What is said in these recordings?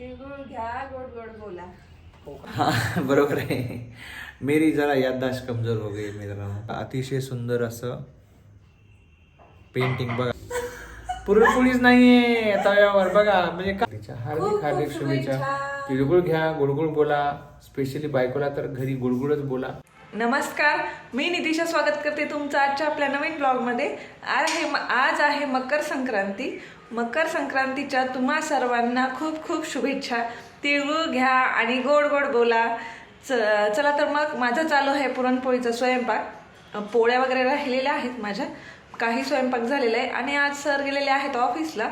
तिळगुळ घ्या गोड गोड बोला. हा बरोबर आहे. मेरी जरा याददाश्त कमजोर हो गई मित्रांनो. अतिशय सुंदर असं पेंटिंग बघा. पुरणपोळीच नाहीये तव्यावर बघा म्हणजे का- तिच्या हार्दिक हार्दिक शुभेच्छा. तिळगुळ घ्या गुळगुळ बोला. स्पेशली बायकोला तर घरी गुळगुळच बोला. नमस्कार. मी नितिशा स्वागत करते तुमचं आजच्या आपल्या नवीन ब्लॉगमध्ये आज आहे आज आहे मकर संक्रांती. मकर संक्रांतीच्या तुम्हा सर्वांना खूप खूप शुभेच्छा. तिळगुळ घ्या आणि गोड गोड बोला. च चला तर मग माझं चालू आहे पुरणपोळीचा स्वयंपाक. पोळ्या वगैरे राहिलेल्या आहेत माझ्या. काही स्वयंपाक झालेला आहे. आणि आज सर गेलेले आहेत ऑफिसला.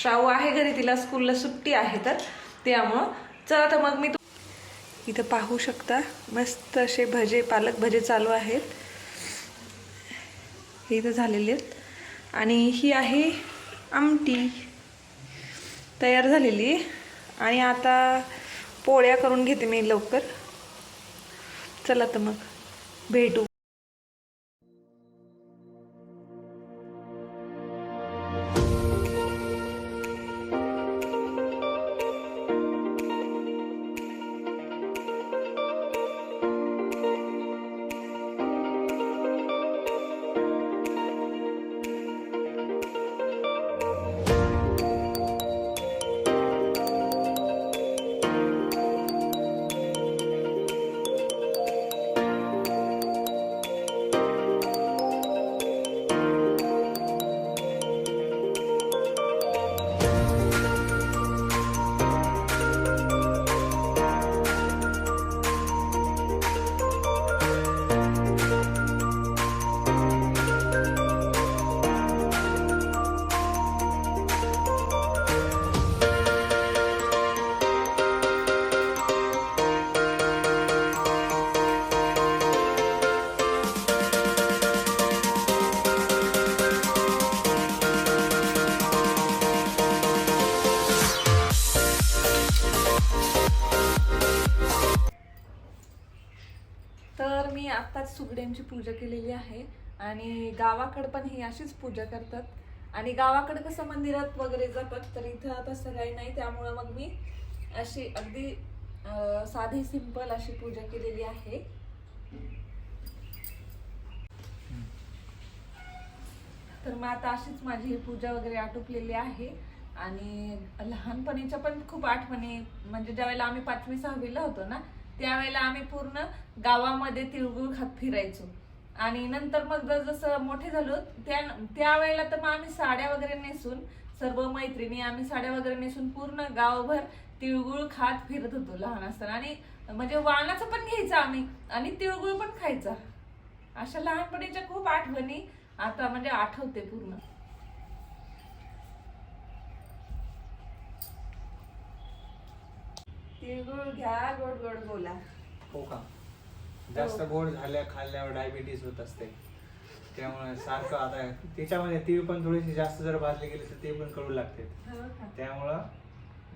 श्राव आहे घरी तिला स्कूलला सुट्टी आहे तर. त्यामुळं चला तर मग मी तु- इथं पाहू शकता मस्त असे भजे पालक भजे चालू आहेत. हे इथं झालेले आहेत. आणि ही आहे आमटी तयार झालेली आणि आता पोळ्या करून घेते मी लवकर. चला तर मग भेटू. आत्ताच पूजा केलेली आहे आणि गावाकडं पण ही अशीच पूजा करतात. आणि गावाकडे कसं मंदिरात वगैरे जातात तर इथं तसं काही नाही त्यामुळं मग मी अशी अगदी साधी सिंपल अशी पूजा केलेली आहे. तर मग आता अशीच माझी ही पूजा वगैरे आटोपलेली आहे. आणि लहानपणीच्या पण खूप आठवणी म्हणजे ज्यावेळेला आम्ही पाचवी सहावीला होतो ना त्यावेळेला आम्ही पूर्ण गावामध्ये तिळगुळ खात फिरायचो. आणि नंतर मग जसं मोठे झालो त्या त्यावेळेला तर मग आम्ही साड्या वगैरे नेसून सर्व मैत्रिणी आम्ही साड्या वगैरे नेसून पूर्ण गावभर तिळगुळ खात फिरत होतो लहान असताना. आणि म्हणजे वाणाचं पण घ्यायचं आम्ही आणि तिळगुळ पण खायचा. अशा लहानपणीच्या खूप आठवणी आता म्हणजे आठवते पूर्ण. तिळगुळ घ्या गोड गोड बोला. हो का? जास्त गोड झाल्या खाल्ल्यावर डायबिटीस होत असते. त्यामुळे सारखं आता त्याच्यामध्ये तीळ पण थोडीशी जास्त जर भाजले गेले तर ते पण कडू लागते. हो का? त्यामुळं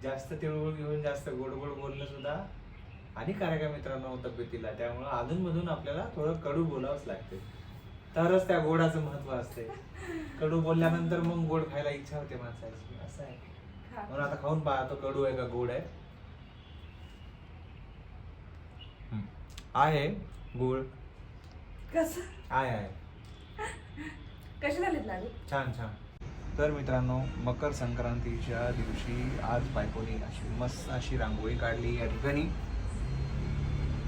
जास्त तिळगुळ घेऊन जास्त गोड गोड बोलणं सुद्धा हानिकारक आहे मित्रांनो तब्येतीला. त्यामुळं अधूनमधून आपल्याला थोडं कडू बोलावंच लागते. तरच त्या गोडाचं महत्त्व असते. कडू बोलल्यानंतर मग गोड खायला इच्छा होते माणसाची. असं आहे. खा. म्हणून आता खाऊन पाहतो कडू आहे का गोड आहे? आहे गोड कसं? आहे आहे. कसे झालेत लागू छान छान. तर मित्रांनो मकर संक्रांतीच्या दिवशी आज बायकोनी अशी मस्त अशी रांगोळी काढली या ठिकाणी.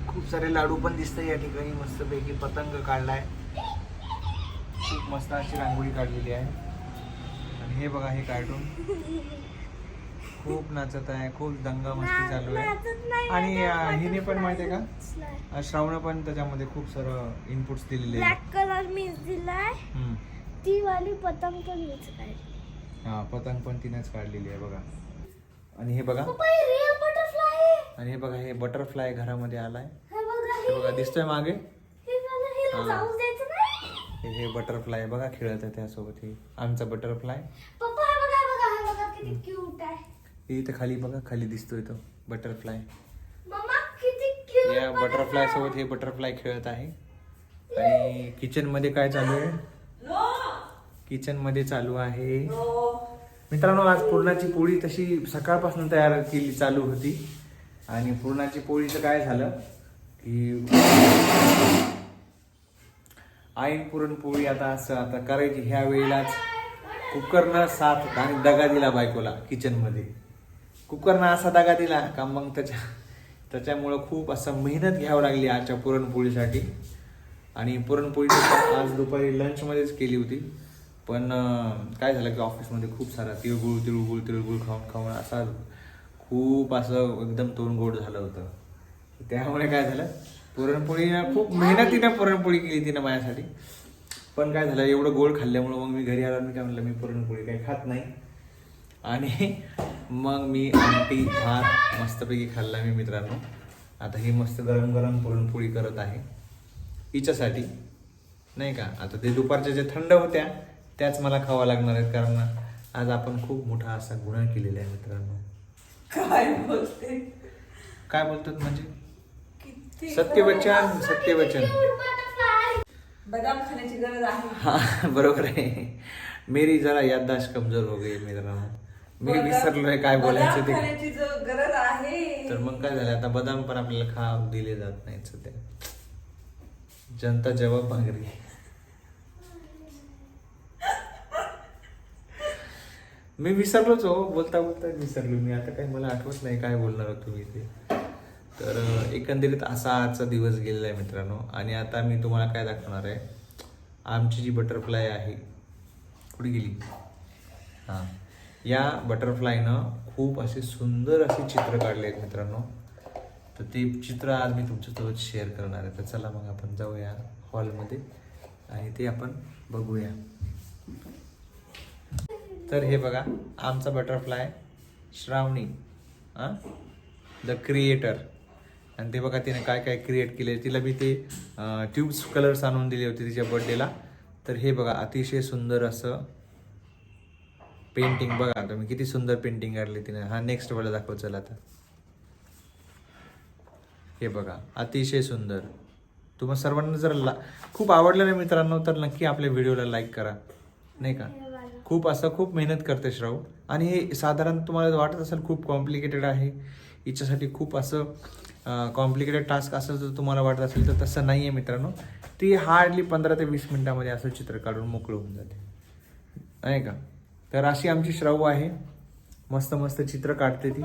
खूप सारे लाडू पण दिसते या ठिकाणी. मस्तपैकी पतंग काढलाय. खूप मस्त अशी रांगोळी काढलेली आहे. आणि हे बघा हे कार्टून. खूप नाचत आहे खूप दंगा मस्ती चालू आहे. आणि हिने पण माहिती आहे का श्रावण पण त्याच्यामध्ये खूप सारं इनपुट्स दिलेले ब्लॅक कलर मीच दिलाय. ती वाली पतंग पण मीच काढली. हा पतंग पण तिनेच काढलेली आहे बघा. आणि हे बघा. आणि हे बघा हे बटरफ्लाय घरामध्ये आलाय. हे बघा दिसतोय मागे? हे बटरफ्लाय बघा खेळत आहे त्यासोबत हे. आमचा बटरफ्लाय पप्पा बघा बघा बघा किती क्यूट आहे. इथे खाली बघा खाली दिसतोय तो बटरफ्लाय मम्मा किती क्यूट या बटरफ्लाय सोबत हे बटरफ्लाय खेळत आहे. आणि किचनमध्ये काय चालू आहे? किचनमध्ये चालू आहे. मित्रांनो आज पूर्णाची पोळी तशी सकाळपासून तयार केली चालू होती. आणि पूर्णाची पोळीचं काय झालं? की आईन पुरणपोळी आता असं आता करायची. ह्या वेळेलाच कुकरनं साथ आणि दगा दिला बायकोला किचनमध्ये कुकरनं असा दगा दिला का मग त्याच्या त्याच्यामुळं खूप असं मेहनत घ्यावं लागली आजच्या पुरणपोळीसाठी. आणि पुरणपोळी आज दुपारी लंचमध्येच केली होती. पण काय झालं की ऑफिसमध्ये खूप सारा तिळगुळ तिळगुळ तिळगुळ खाऊन खाऊन असा खूप असं एकदम तोंड गोड झालं होतं. त्यामुळे काय झालं? पुरणपोळीनं खूप मेहनतीनं पुरणपोळी केली तिनं माझ्यासाठी. पण काय झालं एवढं गोड खाल्ल्यामुळं मग मी घरी आलो मी काय म्हणलं मी पुरणपोळी काही खात नाही. आणि मग मी आमटी भात मस्तपैकी खाल्ला मी मित्रांनो. आता ही मस्त गरम गरम पुरणपोळी करत आहे. हिच्यासाठी. नाही का? आता ते दुपारच्या जे थंड होत्या त्याच मला खावा लागणार आहेत कारण आज आपण खूप मोठा असा गुन्हा केलेला आहे मित्रांनो. काय बोलते? काय बोलतात म्हणजे? सत्यवचन सत्यवचन. बदाम खाण्याची गरज आहे. हा बरोबर आहे. मेरी जरा याददाश्त कमजोर हो गई मित्रांनो. मी विसरलोय काय बोलायचं ते. खाण्याची जो गरज आहे. तर मग काय झालं आता बदाम पण आपल्याला खा दिले जात नाहीत सध्या. जनता जवाब मागरी मी विसरलोच हो बोलता बोलता विसरलो मी. आता काय मला आठवत नाही काय बोलणार होतो मी ते. तर एकंदरीत असा आजचा दिवस गेलेला आहे मित्रांनो. आणि आता मी तुम्हाला काय दाखवणार आहे? आमची जी बटरफ्लाय आहे कुठे गेली? हां. या बटरफ्लायनं खूप असे सुंदर असे चित्र काढले आहेत मित्रांनो. तर ते चित्र आज मी तुमच्यासोबत शेअर करणार आहे. तर चला मग आपण जाऊया हॉलमध्ये आणि ते आपण बघूया. तर हे बघा आमचा बटरफ्लाय श्रावणी हां? द क्रिएटर आणि ते बघा तिने काय काय क्रिएट केले. तिला मी ते ट्यूब्स कलर्स आणून दिले होते तिच्या बर्थडेला तर हे बघा अतिशय सुंदर असं पेंटिंग बघा तुम्ही किती सुंदर पेंटिंग काढली तिने. हा नेक्स्ट वाला दाखव चला आता. हे बघा अतिशय सुंदर. तुम्हाला सर्वांना जर ला खूप आवडलं ना मित्रांनो तर नक्की आपल्या व्हिडिओला लाईक करा. नाही का? खूप असं खूप मेहनत करते श्राव. आणि हे साधारण तुम्हाला वाटत असेल खूप कॉम्प्लिकेटेड आहे. हिच्यासाठी खूप असं कॉम्प्लिकेटेड टास्क असं जर तुम्हाला वाटत असेल तर तसं नाही आहे मित्रांनो. ती हार्डली पंधरा ते वीस मिनटामध्ये असं चित्र काढून मोकळं होऊन जाते. नाही का? तर अशी आमची श्राऊ आहे. मस्त मस्त चित्र काढते ती.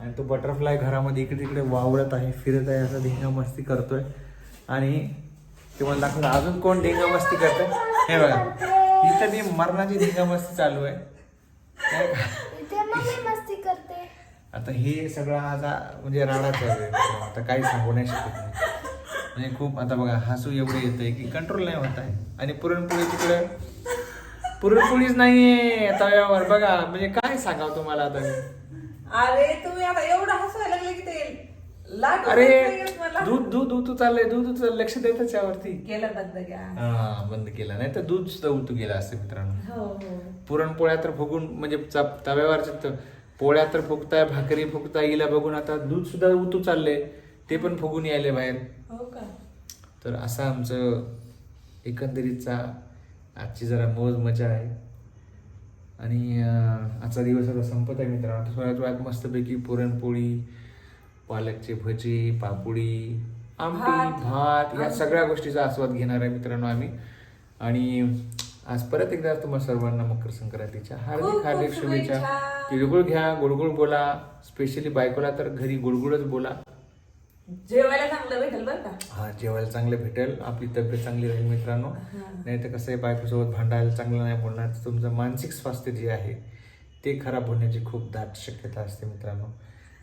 आणि तो बटरफ्लाय घरामध्ये इकडे तिकडे वावरत आहे फिरत आहे असं धिंगा मस्ती करतोय. आणि तुम्हाला दाखवलं अजून कोण धिंगा मस्ती करतोय? हे बघा. इथं ती मरणाची धिंगा मस्ती चालू आहे. करते. आता हे सगळं आता म्हणजे राडाच आहे. आता काही सांगू नाही शकत नाही म्हणजे खूप आता बघा हसू एवढे येत आहे की कंट्रोल नाही होत आहे. आणि पुरणपोळी तिकडे पुरणपोळीच नाहीये तव्यावर बघा म्हणजे काय सांगावं तुम्हाला आता मी? अरे तुम्ही आता एवढं हसायला लागले की ते लाट अरे मला. दूध दूध उतू चाललंय दूध लक्ष देतच यावरती. केलं हा बंद केला. नाही तर दूध सुद्धा उतू गेला असतं मित्रांनो. हो हो. पुरणपोळ्या तर फुगून म्हणजे च- तव्यावरच्या त- पोळ्या तर फुगताय भाकरी फुगताय हिला बघून आता दूध सुद्धा उतू चाललंय. ते पण फुगून यायले बाहेर. हो का? तर असं आमचं एकंदरीतचा आजची जरा मोज मजा आहे. आणि आजचा दिवस आता संपत आहे मित्रांनो. थोड्याच वेळात मस्तपैकी पुरणपोळी पालकचे भजी पापुडी आमटी भात. या सगळ्या गोष्टीचा आस्वाद घेणार आहे मित्रांनो आम्ही. आणि आज परत एकदा तुम्हाला सर्वांना मकर संक्रांतीच्या हार्दिक हार्दिक शुभेच्छा. शुभेच्छा. तिळगुळ घ्या गुळगुळ बोला. स्पेशली बायकोला तर घरी गुळगुळच बोला. जेवायला चांगलं भेटेल बरं का? हा जेवायला चांगलं भेटेल. आपली तब्येत चांगली राहील मित्रांनो. नाही तर कसं आहे बायकोसोबत भांडायला चांगलं नाही बोलणार. तर तुमचं मानसिक स्वास्थ्य जे आहे ते खराब होण्याची खूप दाट शक्यता असते मित्रांनो.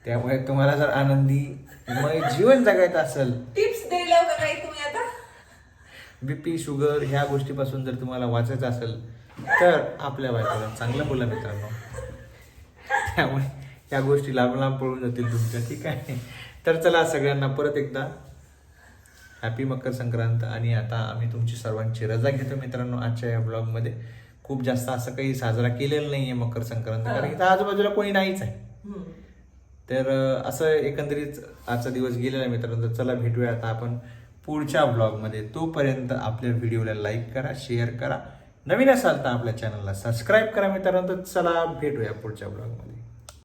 त्यामुळे तुम्हाला जर आनंदी मय जीवन जगायचं असेल टिप्स द्यायला का काही तुम्ही आता. बीपी शुगर ह्या गोष्टीपासून जर तुम्हाला वाचायचं असेल तर आपल्या बायकोला चांगलं बोला मित्रांनो. त्यामुळे ह्या गोष्टी लांब लांब पळून जातील तुमच्या ठीक आहे? तर चला सगळ्यांना परत एकदा. हॅपी मकर संक्रांत आणि आता आम्ही तुमची सर्वांची रजा घेतो मित्रांनो आजच्या या ब्लॉगमध्ये खूप जास्त असं काही साजरा केलेला नाही आहे मकर संक्रांत कारण इथं आजूबाजूला कोणी नाहीच आहे. तर असं एकंदरीत आजचा दिवस गेलेला आहे मित्रांनो तर चला भेटूया आता आपण पुढच्या ब्लॉगमध्ये तोपर्यंत आपल्या व्हिडिओला लाईक करा शेअर करा. नवीन असाल तर आपल्या चॅनलला सबस्क्राईब करा मित्रांनो तर चला भेटूया पुढच्या ब्लॉगमध्ये